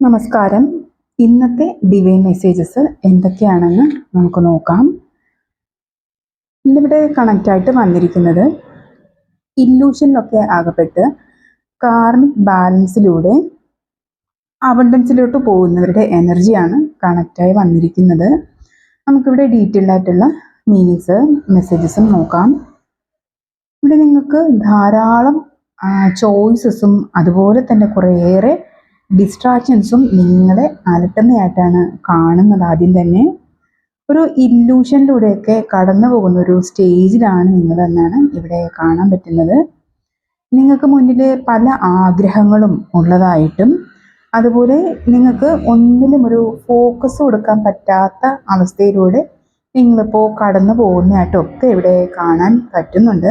നമസ്കാരം. ഇന്നത്തെ divine messages എന്തൊക്കെയാണെന്ന് നമുക്ക് നോക്കാം. ഇന്നിവിടെ കണക്റ്റ് ആയിട്ട് വന്നിരിക്കുന്നത് ഇല്ലൂഷനിലൊക്കെ ആകപ്പെട്ട് കാർമിക് ബാലൻസിലൂടെ അബണ്ടൻസിലോട്ട് പോകുന്നവരുടെ എനർജിയാണ് കണക്റ്റായി വന്നിരിക്കുന്നത്. നമുക്കിവിടെ ഡീറ്റെയിൽഡ് ആയിട്ടുള്ള മീനിങ്സ് മെസ്സേജസും നോക്കാം. ഇവിടെ നിങ്ങൾക്ക് ധാരാളം ചോയ്സസും അതുപോലെ തന്നെ കുറേയേറെ ഡിസ്ട്രാക്ഷൻസും നിങ്ങളെ അലട്ടുന്നതായിട്ടാണ് കാണുന്നത് ആദ്യം തന്നെ. ഒരു ഇല്ലൂഷനിലൂടെയൊക്കെ കടന്നു പോകുന്ന ഒരു സ്റ്റേജിലാണ് നിങ്ങളെന്നാണ് ഇവിടെ കാണാൻ പറ്റുന്നത്. നിങ്ങൾക്ക് മുന്നിൽ പല ആഗ്രഹങ്ങളും ഉള്ളതായിട്ടും അതുപോലെ നിങ്ങൾക്ക് ഒന്നിലും ഒരു ഫോക്കസ് കൊടുക്കാൻ പറ്റാത്ത അവസ്ഥയിലൂടെ നിങ്ങളിപ്പോൾ കടന്നു പോകുന്നതായിട്ടൊക്കെ ഇവിടെ കാണാൻ പറ്റുന്നുണ്ട്.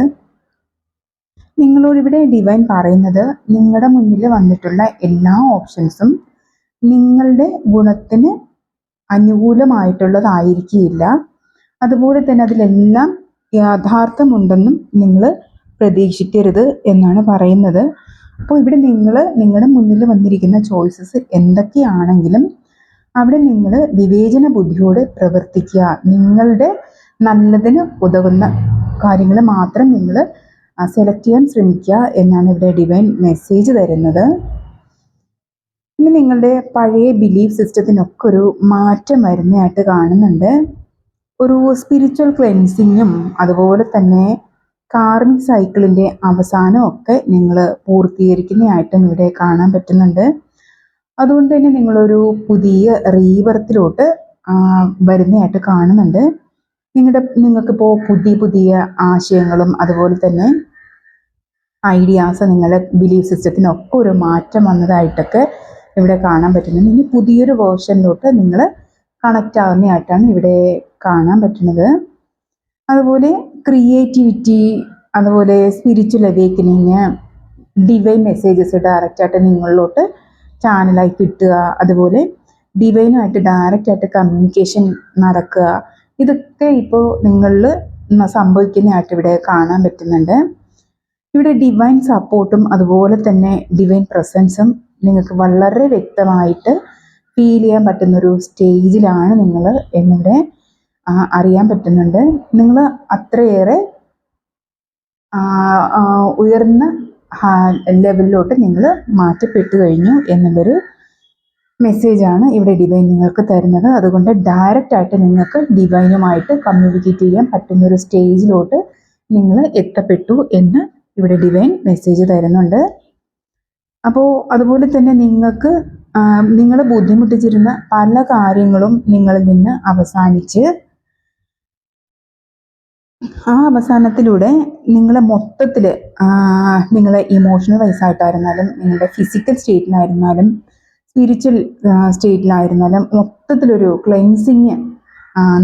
നിങ്ങളോട് ഇവിടെ ഡിവൈൻ പറയുന്നത് നിങ്ങളുടെ മുന്നിൽ വന്നിട്ടുള്ള എല്ലാ ഓപ്ഷൻസും നിങ്ങളുടെ ഗുണത്തിന് അനുകൂലമായിട്ടുള്ളതായിരിക്കില്ല. അതുപോലെ തന്നെ അതിലെല്ലാം യാഥാർത്ഥ്യമുണ്ടെന്നും നിങ്ങൾ പ്രതീക്ഷിക്കരുത് എന്നാണ് പറയുന്നത്. അപ്പോൾ ഇവിടെ നിങ്ങൾ നിങ്ങളുടെ മുന്നിൽ വന്നിരിക്കുന്ന ചോയ്സസ് എന്തൊക്കെയാണെങ്കിലും അവിടെ നിങ്ങൾ വിവേചന ബുദ്ധിയോടെ പ്രവർത്തിക്കുക. നിങ്ങളുടെ നല്ലതിന് ഉതകുന്ന കാര്യങ്ങൾ മാത്രം നിങ്ങൾ സെലക്ട് ചെയ്യാൻ ശ്രമിക്കുക എന്നാണ് ഇവിടെ ഡിവൈൻ മെസ്സേജ് തരുന്നത്. ഇനി നിങ്ങളുടെ പഴയ ബിലീഫ് സിസ്റ്റത്തിനൊക്കെ ഒരു മാറ്റം വരുന്നതായിട്ട് കാണുന്നുണ്ട്. ഒരു സ്പിരിച്വൽ ക്ലെൻസിങ്ങും അതുപോലെ തന്നെ കാർമിക് സൈക്കിളിന്റെ അവസാനമൊക്കെ നിങ്ങൾ പൂർത്തീകരിക്കുന്നതായിട്ടും ഇവിടെ കാണാൻ പറ്റുന്നുണ്ട്. അതുകൊണ്ട് തന്നെ നിങ്ങളൊരു പുതിയ റീവർത്തിലോട്ട് വരുന്നതായിട്ട് കാണുന്നുണ്ട്. നിങ്ങളുടെ നിങ്ങൾക്കിപ്പോൾ പുതിയ പുതിയ ആശയങ്ങളും അതുപോലെ തന്നെ ഐഡിയാസ് നിങ്ങളുടെ ബിലീഫ് സിസ്റ്റത്തിനൊക്കെ ഒരു മാറ്റം വന്നതായിട്ടൊക്കെ ഇവിടെ കാണാൻ പറ്റുന്നുണ്ട്. ഇനി പുതിയൊരു വേർഷനിലോട്ട് നിങ്ങൾ കണക്റ്റ് ആവുന്നതായിട്ടാണ് ഇവിടെ കാണാൻ പറ്റുന്നത്. അതുപോലെ ക്രിയേറ്റിവിറ്റി അതുപോലെ സ്പിരിച്വൽ അവേക്കനിങ് ഡിവൈൻ മെസ്സേജസ് ഡയറക്റ്റായിട്ട് നിങ്ങളിലോട്ട് ചാനലായി കിട്ടുക. അതുപോലെ ഡിവൈനുമായിട്ട് ഡയറക്റ്റായിട്ട് കമ്മ്യൂണിക്കേഷൻ നടക്കുക. ഇതൊക്കെ ഇപ്പോൾ നിങ്ങളിൽ സംഭവിക്കുന്നതായിട്ട് ഇവിടെ കാണാൻ പറ്റുന്നുണ്ട്. ഇവിടെ ഡിവൈൻ സപ്പോർട്ടും അതുപോലെ തന്നെ ഡിവൈൻ പ്രസൻസും നിങ്ങൾക്ക് വളരെ വ്യക്തമായിട്ട് ഫീൽ ചെയ്യാൻ പറ്റുന്ന ഒരു സ്റ്റേജിലാണ് നിങ്ങൾ എന്നിവിടെ അറിയാൻ പറ്റുന്നുണ്ട്. നിങ്ങൾ അത്രയേറെ ഉയർന്ന ലെവലിലോട്ട് നിങ്ങൾ മാറ്റപ്പെട്ടു കഴിഞ്ഞു എന്നുള്ളൊരു മെസ്സേജാണ് ഇവിടെ ഡിവൈൻ നിങ്ങൾക്ക് തരുന്നത്. അതുകൊണ്ട് ഡയറക്റ്റ് ആയിട്ട് നിങ്ങൾക്ക് ഡിവൈനുമായിട്ട് കമ്മ്യൂണിക്കേറ്റ് ചെയ്യാൻ പറ്റുന്ന ഒരു സ്റ്റേജിലോട്ട് നിങ്ങൾ എത്തപ്പെട്ടു എന്ന് ഇവിടെ ഡിവൈൻ മെസ്സേജ് തരുന്നുണ്ട്. അപ്പോൾ അതുപോലെ തന്നെ നിങ്ങൾക്ക് നിങ്ങൾ ബുദ്ധിമുട്ടിച്ചിരുന്ന പല കാര്യങ്ങളും നിങ്ങളിൽ നിന്ന് അവസാനിച്ച് ആ അവസാനത്തിലൂടെ നിങ്ങളെ മൊത്തത്തിൽ നിങ്ങളെ ഇമോഷണൽ വൈസായിട്ടായിരുന്നാലും നിങ്ങളുടെ ഫിസിക്കൽ സ്റ്റേറ്റിലായിരുന്നാലും സ്പിരിച്വൽ സ്റ്റേറ്റിലായിരുന്നാലും മൊത്തത്തിലൊരു ക്ലെൻസിങ്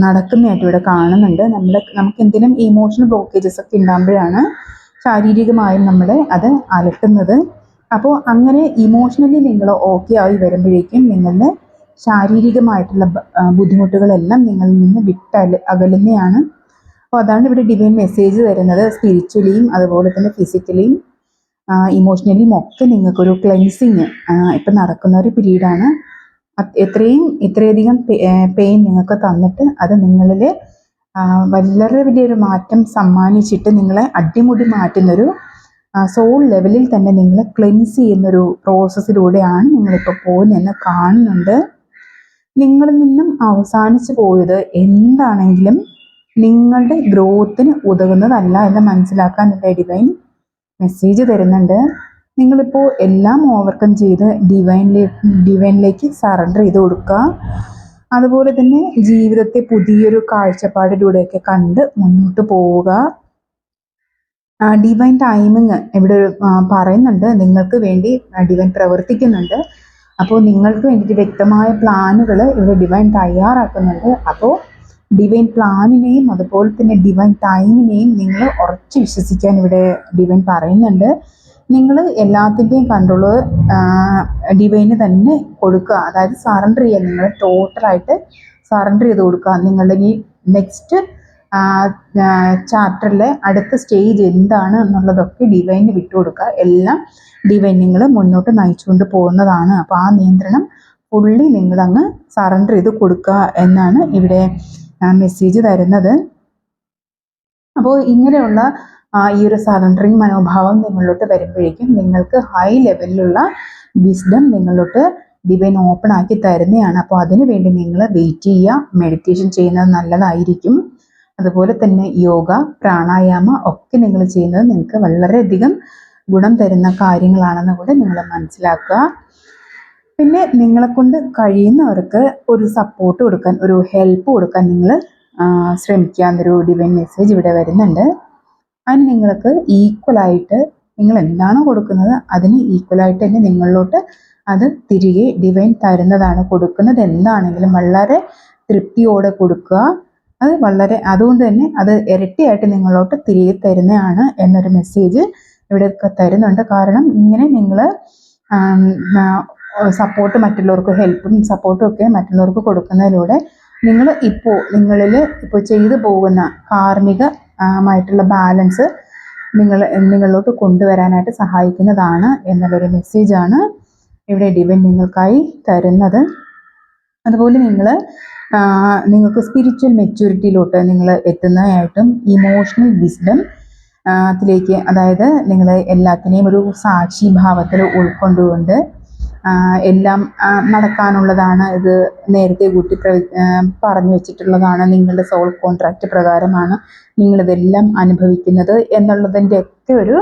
നടക്കുന്നതായിട്ട് ഇവിടെ കാണുന്നുണ്ട്. നമ്മുടെ നമുക്ക് എന്തെങ്കിലും ഇമോഷണൽ ബ്ലോക്കേജസ് ഒക്കെ ഉണ്ടാകുമ്പോഴാണ് ശാരീരികമായും നമ്മളെ അത് അലട്ടുന്നത്. അപ്പോൾ അങ്ങനെ ഇമോഷണലി നിങ്ങൾ ഓക്കെ ആയി വരുമ്പോഴേക്കും നിങ്ങളുടെ ശാരീരികമായിട്ടുള്ള ബുദ്ധിമുട്ടുകളെല്ലാം നിങ്ങളിൽ നിന്ന് വിട്ട അകലുന്നതാണ് അപ്പോൾ അതാണ് ഇവിടെ ഡിവൈൻ മെസ്സേജ് തരുന്നത്. സ്പിരിച്വലിയും അതുപോലെ തന്നെ ഫിസിക്കലിയും ഇമോഷണലിയും ഒക്കെ നിങ്ങൾക്കൊരു ക്ലെൻസിങ് ഇപ്പം നടക്കുന്ന ഒരു പീരീഡാണ്. എത്രയും ഇത്രയധികം പെയിൻ നിങ്ങൾക്ക് തന്നിട്ട് അത് നിങ്ങളിൽ വളരെ വലിയൊരു മാറ്റം സമ്മാനിച്ചിട്ട് നിങ്ങളെ അടിമുടി മാറ്റുന്നൊരു സോൾ ലെവലിൽ തന്നെ നിങ്ങളെ ക്ലെൻസ് ചെയ്യുന്നൊരു പ്രോസസ്സിലൂടെയാണ് നിങ്ങളിപ്പോൾ പോകുന്നതെന്ന് കാണുന്നുണ്ട്. നിങ്ങളിൽ നിന്നും അവസാനിച്ചു പോയത് എന്താണെങ്കിലും നിങ്ങളുടെ ഗ്രോത്തിന് ഉതകുന്നതല്ല എന്ന് മനസ്സിലാക്കാൻ ഇവിടെ ഡിവൈൻ മെസ്സേജ് തരുന്നുണ്ട്. നിങ്ങളിപ്പോൾ എല്ലാം ഓവർകം ചെയ്ത് ഡിവൈനിലേക്ക് ഡിവൈനിലേക്ക് സറണ്ടർ ചെയ്ത് കൊടുക്കുക. അതുപോലെ തന്നെ ജീവിതത്തെ പുതിയൊരു കാഴ്ചപ്പാടിലൂടെയൊക്കെ കണ്ട് മുന്നോട്ട് പോവുക. ഡിവൈൻ ടൈമിങ് ഇവിടെ പറയുന്നുണ്ട്. നിങ്ങൾക്ക് വേണ്ടി ഡിവൈൻ പ്രവർത്തിക്കുന്നുണ്ട്. അപ്പോൾ നിങ്ങൾക്ക് വേണ്ടിയിട്ട് വ്യക്തമായ പ്ലാനുകൾ ഇവിടെ ഡിവൈൻ തയ്യാറാക്കുന്നുണ്ട്. അപ്പോൾ ഡിവൈൻ പ്ലാനിനെയും അതുപോലെ തന്നെ ഡിവൈൻ ടൈമിനെയും നിങ്ങൾ ഉറച്ചു വിശ്വസിക്കാൻ ഇവിടെ ഡിവൈൻ പറയുന്നുണ്ട്. നിങ്ങൾ എല്ലാത്തിന്റെയും കൺട്രോൾ ഡിവൈന് തന്നെ കൊടുക്കുക. അതായത് സറണ്ടർ ചെയ്യുക നിങ്ങൾ ടോട്ടലായിട്ട് സറണ്ടർ ചെയ്ത് കൊടുക്കുക. നിങ്ങളുടെ ഈ നെക്സ്റ്റ് ചാപ്റ്ററിലെ അടുത്ത സ്റ്റേജ് എന്താണ് എന്നുള്ളതൊക്കെ ഡിവൈന് വിട്ടുകൊടുക്കുക എല്ലാം ഡിവൈൻ നിങ്ങൾ മുന്നോട്ട് നയിച്ചുകൊണ്ട് പോകുന്നതാണ്. അപ്പോൾ ആ നിയന്ത്രണം ഫുള്ളി നിങ്ങളങ്ങ് സറണ്ടർ ചെയ്ത് കൊടുക്കുക എന്നാണ് ഇവിടെ മെസ്സേജ് തരുന്നത്. അപ്പോൾ ഇങ്ങനെയുള്ള ഈ ഒരു സറണ്ടറിങ് മനോഭാവം നിങ്ങളിലോട്ട് വരുമ്പോഴേക്കും നിങ്ങൾക്ക് ഹൈ ലെവലിലുള്ള വിസ്ഡം നിങ്ങളിലോട്ട് ഡിവൈൻ ഓപ്പൺ ആക്കി തരുന്നതാണ്. അപ്പോൾ അതിനു വേണ്ടി നിങ്ങൾ വെയിറ്റ് ചെയ്യുക. മെഡിറ്റേഷൻ ചെയ്യുന്നത് നല്ലതായിരിക്കും. അതുപോലെ തന്നെ യോഗ പ്രാണായാമ ഒക്കെ നിങ്ങൾ ചെയ്യുന്നത് നിങ്ങൾക്ക് വളരെയധികം ഗുണം തരുന്ന കാര്യങ്ങളാണെന്ന് കൂടെ നിങ്ങൾ മനസ്സിലാക്കുക. പിന്നെ നിങ്ങളെ കൊണ്ട് കഴിയുന്നവർക്ക് ഒരു സപ്പോർട്ട് കൊടുക്കാൻ ഒരു ഹെൽപ്പ് കൊടുക്കാൻ നിങ്ങൾ ശ്രമിക്കുക എന്നൊരു ഡിവൈൻ മെസ്സേജ് ഇവിടെ വരുന്നുണ്ട്. അതിന് നിങ്ങൾക്ക് ഈക്വലായിട്ട് നിങ്ങൾ എന്താണോ കൊടുക്കുന്നത് അതിന് ഈക്വലായിട്ട് തന്നെ നിങ്ങളിലോട്ട് അത് തിരികെ ഡിവൈൻ തരുന്നതാണ് കൊടുക്കുന്നത്. എന്താണെങ്കിലും വളരെ തൃപ്തിയോടെ കൊടുക്കുക. അത് വളരെ അതുകൊണ്ട് തന്നെ അത് ഇരട്ടിയായിട്ട് നിങ്ങളോട്ട് തിരികെ തരുന്നതാണ് എന്നൊരു മെസ്സേജ് ഇവിടെ തരുന്നുണ്ട്. കാരണം ഇങ്ങനെ നിങ്ങൾ സപ്പോർട്ട് മറ്റുള്ളവർക്ക് ഹെൽപ്പും സപ്പോർട്ടും ഒക്കെ മറ്റുള്ളവർക്ക് കൊടുക്കുന്നതിലൂടെ നിങ്ങൾ ഇപ്പോൾ നിങ്ങളിൽ ഇപ്പോൾ ചെയ്തു പോകുന്ന കാർമിക മായിട്ടുള്ള ബാലൻസ് നിങ്ങൾ നിങ്ങളിലോട്ട് കൊണ്ടുവരാനായിട്ട് സഹായിക്കുന്നതാണ് എന്നുള്ളൊരു മെസ്സേജാണ് ഇവിടെ ഡിവൻ നിങ്ങൾക്കായി തരുന്നത്. അതുപോലെ നിങ്ങൾ നിങ്ങൾക്ക് സ്പിരിച്വൽ മെച്യൂരിറ്റിയിലോട്ട് നിങ്ങൾ എത്തുന്നതായിട്ടും ഇമോഷണൽ വിസ്ഡം ത്തിലേക്ക് അതായത് നിങ്ങൾ എല്ലാത്തിനെയും ഒരു സാക്ഷി ഭാവത്തിൽ ഉൾക്കൊണ്ടുകൊണ്ട് എല്ലാം നടക്കാനുള്ളതാണ് ഇത് നേരത്തെ കൂട്ടി പറഞ്ഞു വെച്ചിട്ടുള്ളതാണ്. നിങ്ങളുടെ സോൾ കോൺട്രാക്റ്റ് പ്രകാരമാണ് നിങ്ങളിതെല്ലാം അനുഭവിക്കുന്നത് എന്നുള്ളതിന്റെ ഒക്കെ ഒരു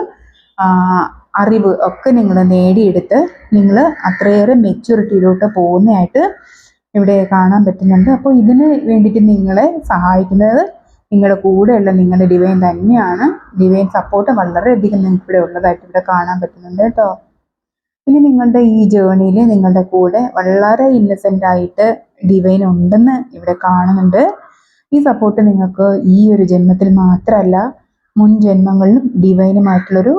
അറിവ് ഒക്കെ നിങ്ങൾ നേടിയെടുത്ത് നിങ്ങൾ അത്രയേറെ മെച്യൂരിറ്റിയിലോട്ട് പോകുന്നതായിട്ട് ഇവിടെ കാണാൻ പറ്റുന്നുണ്ട്. അപ്പോൾ ഇതിന് വേണ്ടിയിട്ട് നിങ്ങളെ സഹായിക്കുന്നത് നിങ്ങളുടെ കൂടെയുള്ള നിങ്ങളുടെ ഡിവൈൻ തന്നെയാണ്. ഡിവൈൻ സപ്പോർട്ട് വളരെയധികം നിങ്ങൾക്ക് ഇവിടെ ഉള്ളതായിട്ട് ഇവിടെ കാണാൻ പറ്റുന്നുണ്ട് കേട്ടോ. പിന്നെ നിങ്ങളുടെ ഈ ജേണിയിൽ നിങ്ങളുടെ കൂടെ വളരെ ഇന്നസെന്റ് ആയിട്ട് ഡിവൈൻ ഉണ്ടെന്ന് ഇവിടെ കാണുന്നുണ്ട്. ഈ സപ്പോർട്ട് നിങ്ങൾക്ക് ഈ ഒരു ജന്മത്തിൽ മാത്രമല്ല മുൻ ജന്മങ്ങളിലും ഡിവൈനുമായിട്ടുള്ളൊരു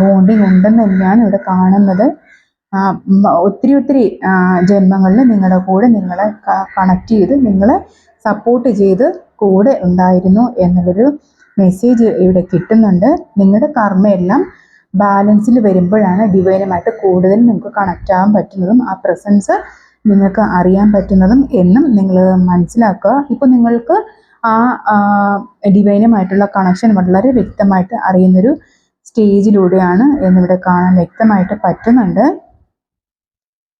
ബോണ്ടിങ് ഉണ്ടെന്ന് തന്നെയാണ് ഇവിടെ കാണുന്നത്. ഒത്തിരി ഒത്തിരി ജന്മങ്ങളിൽ നിങ്ങളുടെ കൂടെ നിങ്ങളെ കണക്ട് ചെയ്ത് നിങ്ങളെ സപ്പോർട്ട് ചെയ്ത് കൂടെ ഉണ്ടായിരുന്നു എന്നുള്ളൊരു മെസ്സേജ് ഇവിടെ കിട്ടുന്നുണ്ട്. നിങ്ങളുടെ കർമ്മയെല്ലാം ബാലൻസിൽ വരുമ്പോഴാണ് ഡിവൈനുമായിട്ട് കൂടുതൽ നിങ്ങൾക്ക് കണക്റ്റ് ആവാൻ പറ്റുന്നതും ആ പ്രസൻസ് നിങ്ങൾക്ക് അറിയാൻ പറ്റുന്നതും എന്നും നിങ്ങൾ മനസ്സിലാക്കുക. ഇപ്പോൾ നിങ്ങൾക്ക് ആ ഡിവൈനുമായിട്ടുള്ള കണക്ഷൻ വളരെ വ്യക്തമായിട്ട് അറിയുന്നൊരു സ്റ്റേജിലൂടെയാണ് എന്നിവിടെ കാണാൻ വ്യക്തമായിട്ട് പറ്റുന്നുണ്ട്.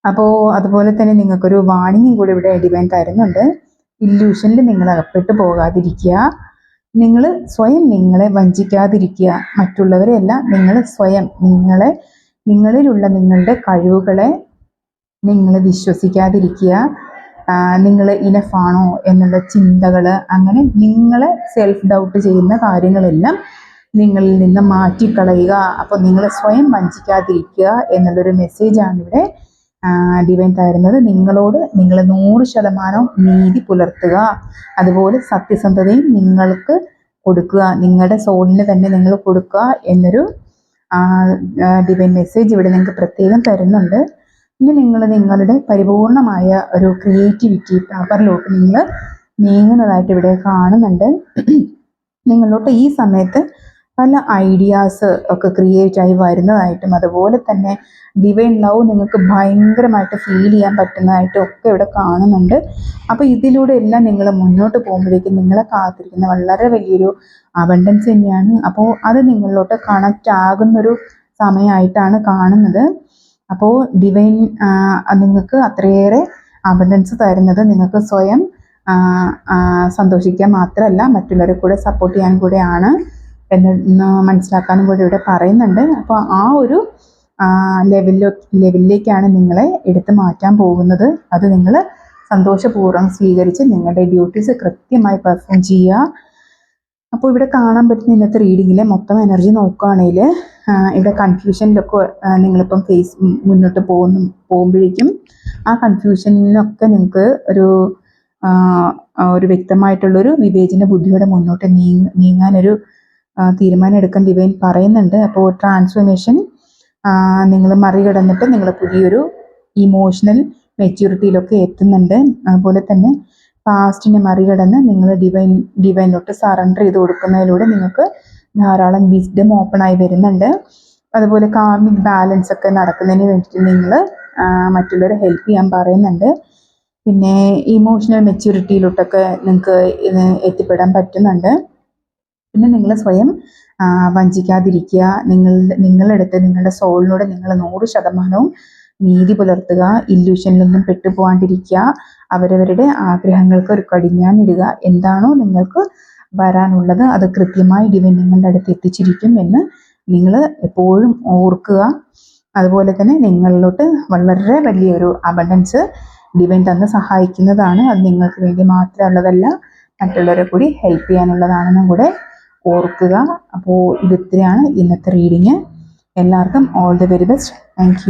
അപ്പോൾ അതുപോലെ തന്നെ നിങ്ങൾക്കൊരു വാണിംഗും കൂടി ഇവിടെ ഡിവൈൻ തരുന്നുണ്ട്. ഇല്യൂഷനിൽ നിങ്ങൾ അകപ്പെട്ടു പോകാതിരിക്കുക. നിങ്ങൾ സ്വയം നിങ്ങളെ വഞ്ചിക്കാതിരിക്കുക. മറ്റുള്ളവരെയല്ല നിങ്ങൾ സ്വയം നിങ്ങളെ നിങ്ങളിലുള്ള നിങ്ങളുടെ കഴിവുകളെ നിങ്ങൾ വിശ്വസിക്കാതിരിക്കുക. നിങ്ങൾ ഇനഫാണോ എന്നുള്ള ചിന്തകൾ അങ്ങനെ നിങ്ങളെ സെൽഫ് ഡൗട്ട് ചെയ്യുന്ന കാര്യങ്ങളെല്ലാം നിങ്ങളിൽ നിന്ന് മാറ്റിക്കളയുക. അപ്പോൾ നിങ്ങൾ സ്വയം വഞ്ചിക്കാതിരിക്കുക എന്നുള്ളൊരു മെസ്സേജാണ് ഇവിടെ ഡിവൈൻ തരുന്നത് നിങ്ങളോട് നിങ്ങൾ നൂറ് ശതമാനം നീതി പുലർത്തുക. അതുപോലെ സത്യസന്ധതയും നിങ്ങൾക്ക് കൊടുക്കുക. നിങ്ങളുടെ സോളിന് തന്നെ നിങ്ങൾ കൊടുക്കുക എന്നൊരു ഡിവൈൻ മെസ്സേജ് ഇവിടെ നിങ്ങൾക്ക് പ്രത്യേകം തരുന്നുണ്ട്. ഇനി നിങ്ങൾ നിങ്ങളുടെ പരിപൂർണമായ ഒരു ക്രിയേറ്റിവിറ്റി പവറിലോട്ട് നിങ്ങൾ നീങ്ങുന്നതായിട്ട് ഇവിടെ കാണുന്നുണ്ട്. നിങ്ങളോട്ട് ഈ സമയത്ത് പല ഐഡിയാസ് ഒക്കെ ക്രിയേറ്റ് ആയി വരുന്നതായിട്ടും അതുപോലെ തന്നെ ഡിവൈൻ ലവ് നിങ്ങൾക്ക് ഭയങ്കരമായിട്ട് ഫീൽ ചെയ്യാൻ പറ്റുന്നതായിട്ടും ഒക്കെ ഇവിടെ കാണുന്നുണ്ട്. അപ്പോൾ ഇതിലൂടെ എല്ലാം നിങ്ങൾ മുന്നോട്ട് പോകുമ്പോഴേക്കും നിങ്ങളെ കാത്തിരിക്കുന്ന വളരെ വലിയൊരു അബണ്ടൻസ് തന്നെയാണ്. അപ്പോൾ അത് നിങ്ങളിലോട്ട് കണക്റ്റ് ആകുന്നൊരു സമയമായിട്ടാണ് കാണുന്നത്. അപ്പോൾ ഡിവൈൻ നിങ്ങൾക്ക് അത്രയേറെ അബണ്ടൻസ് തരുന്നത് നിങ്ങൾക്ക് സ്വയം സന്തോഷിക്കാൻ മാത്രമല്ല മറ്റുള്ളവരെ കൂടെ സപ്പോർട്ട് ചെയ്യാൻ കൂടെയാണ്. എന്ന് മനസ്സിലാക്കാനും കൂടി ഇവിടെ പറയുന്നുണ്ട്. അപ്പോൾ ആ ഒരു ലെവലിലോ ലെവലിലേക്കാണ് നിങ്ങളെ എടുത്തു മാറ്റാൻ പോകുന്നത്. അത് നിങ്ങൾ സന്തോഷപൂർവം സ്വീകരിച്ച് നിങ്ങളുടെ ഡ്യൂട്ടീസ് കൃത്യമായി പെർഫോം ചെയ്യുക. അപ്പോൾ ഇവിടെ കാണാൻ പറ്റുന്ന ഇന്നത്തെ റീഡിങ്ങിലെ മൊത്തം എനർജി നോക്കുകയാണെങ്കിൽ ഇവിടെ കൺഫ്യൂഷനിലൊക്കെ നിങ്ങളിപ്പം ഫേസ് മുന്നോട്ട് പോകുന്നു പോകുമ്പോഴേക്കും ആ കൺഫ്യൂഷനിലൊക്കെ നിങ്ങൾക്ക് ഒരു ഒരു വ്യക്തമായിട്ടുള്ളൊരു വിവേചന ബുദ്ധിയോടെ മുന്നോട്ട് നീങ്ങ നീങ്ങാനൊരു തീരുമാനം എടുക്കാൻ ഡിവൈൻ പറയുന്നുണ്ട്. അപ്പോൾ ട്രാൻസ്ഫോർമേഷൻ നിങ്ങൾ മറികടന്നിട്ട് നിങ്ങൾ പുതിയൊരു ഇമോഷണൽ മെച്യൂരിറ്റിയിലൊക്കെ എത്തുന്നുണ്ട്. അതുപോലെ തന്നെ പാസ്റ്റിനെ മറികടന്ന് നിങ്ങൾ ഡിവൈൻ ഡിവൈനിലോട്ട് സറണ്ടർ ചെയ്ത് കൊടുക്കുന്നതിലൂടെ നിങ്ങൾക്ക് ധാരാളം വിസ്ഡം ഓപ്പൺ ആയി വരുന്നുണ്ട്. അതുപോലെ കാർമിക് ബാലൻസ് ഒക്കെ നടക്കുന്നതിന് വേണ്ടിയിട്ട് നിങ്ങൾ മറ്റുള്ളവരെ ഹെൽപ്പ് ചെയ്യാൻ പറയുന്നുണ്ട്. പിന്നെ ഇമോഷണൽ മെച്യൂരിറ്റിയിലോട്ടൊക്കെ നിങ്ങൾക്ക് എത്തിപ്പെടാൻ പറ്റുന്നുണ്ട്. പിന്നെ നിങ്ങൾ സ്വയം വഞ്ചിക്കാതിരിക്കുക. നിങ്ങൾ നിങ്ങളെടുത്ത് നിങ്ങളുടെ സോളിനോട് നിങ്ങൾ നൂറ് ശതമാനവും നീതി പുലർത്തുക. ഇല്യൂഷനിലൊന്നും പെട്ടുപോകാണ്ടിരിക്കുക അവരവരുടെ ആഗ്രഹങ്ങൾക്ക് ഒരു കടിഞ്ഞാണിടുക. എന്താണോ നിങ്ങൾക്ക് വരാനുള്ളത് അത് കൃത്യമായി ഡിവൈൻ നിങ്ങളുടെ അടുത്ത് എത്തിച്ചിരിക്കും എന്ന് നിങ്ങൾ എപ്പോഴും ഓർക്കുക. അതുപോലെ തന്നെ നിങ്ങളിലോട്ട് വളരെ വലിയൊരു അബണ്ടൻസ് ഡിവൈൻ തന്ന് സഹായിക്കുന്നതാണ്. അത് നിങ്ങൾക്ക് വേണ്ടി മാത്രമുള്ളതല്ല മറ്റുള്ളവരെ കൂടി ഹെൽപ്പ് ചെയ്യാനുള്ളതാണെന്നും കൂടെ ഓർക്കുക. അപ്പോൾ ഇത് ഇത്രയാണ് ഇന്നത്തെ റീഡിങ് എല്ലാവർക്കും all the very best thank